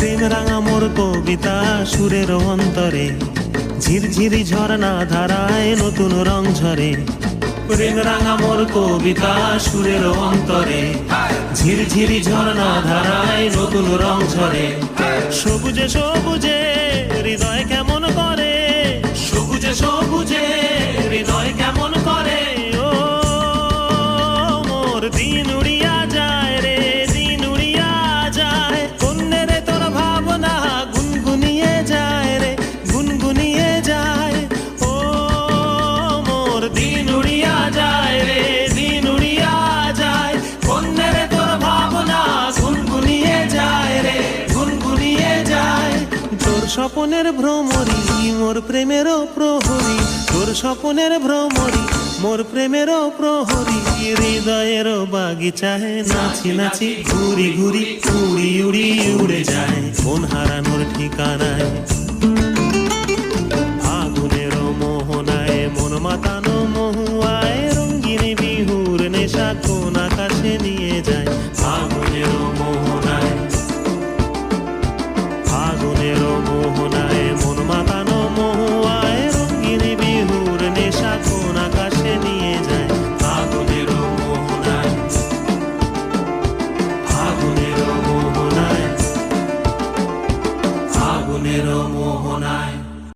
প্রেম রাঙা মোর কবিতা সুরের অন্তরে। ঝিরঝিরি ঝর্ণা ধারায় নতুন রং ঝরে। প্রেম রাঙা মোর কবিতা সুরের অন্তরে। ঝিরঝিরি ঝর্ণা ধারায় নতুন রং ঝরে। সবুজে সবুজে হৃদয় কেমন করে। সবুজে সবুজে হৃদয় স্বপনের ভ্রমরি, মোর প্রেমের প্রহরী। তোর স্বপনের ভ্রমরি, মোর প্রেমের প্রহরী। হৃদয়ের বাগিচায় নাচি নাচি ঘুরি ঘুরি, উড়ি উড়ি উড়ে যায়। মন হারানোর ঠিকানায়